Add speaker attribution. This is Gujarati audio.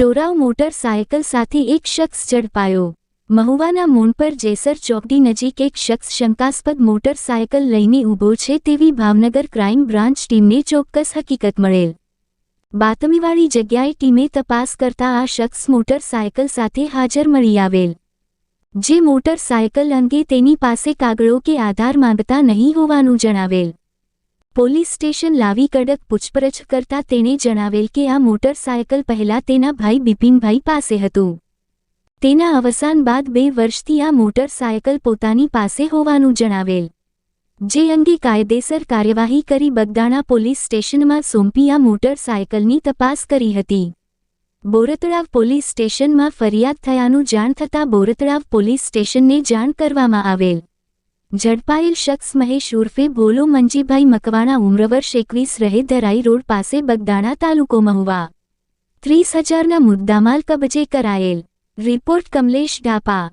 Speaker 1: મોટરસાયકલ સાથે એક શખ્સ ઝડપાયો. મહુવાના મૂન પર જેસર ચોકડી નજીક એક શખ્સ શંકાસ્પદ મોટરસાયકલ લઈને ઊભો છે તેવી ભાવનગર ક્રાઇમ બ્રાન્ચ ટીમને ચોક્કસ હકીકત મળેલ. બાતમીવાળી જગ્યાએ ટીમે તપાસ કરતા આ શખ્સ મોટરસાયકલ સાથે હાજર મળી આવેલ. જે મોટરસાયકલ અંગે તેની પાસે કાગળો કે આધાર માંગતા નહીં હોવાનું જણાવેલ. પોલીસ સ્ટેશન લાવી કડક પૂછપરછ કરતા તેણે જણાવેલ કે આ મોટરસાયકલ પહેલા તેના ભાઈ બિપિનભાઈ પાસે હતું. તેના અવસાન બાદ બે વર્ષથી આ મોટરસાયકલ પોતાની પાસે હોવાનું જણાવેલ. જે અંગે કાયદેસર કાર્યવાહી કરી બગદાણા પોલીસ સ્ટેશનમાં સોંપી આ મોટરસાયકલની તપાસ કરી હતી. બોરતળાવ પોલીસ સ્ટેશનમાં ફરિયાદ થયાનું જાણ થતાં બોરતળાવ પોલીસ સ્ટેશનને જાણ કરવામાં આવેલ. ઝડપાયેલ શખ્સ મહેશ ઉર્ફે ભોલો મંજીભાઈ મકવાણા ઉમ્રવર્ષ એકવીસ રહે ધરાઈ રોડ પાસે બગદાણા તાલુકો મહુવા. ત્રીસ હજારના મુદ્દામાલ કબજે કરાયેલ. રિપોર્ટ કમલેશ ડાપા.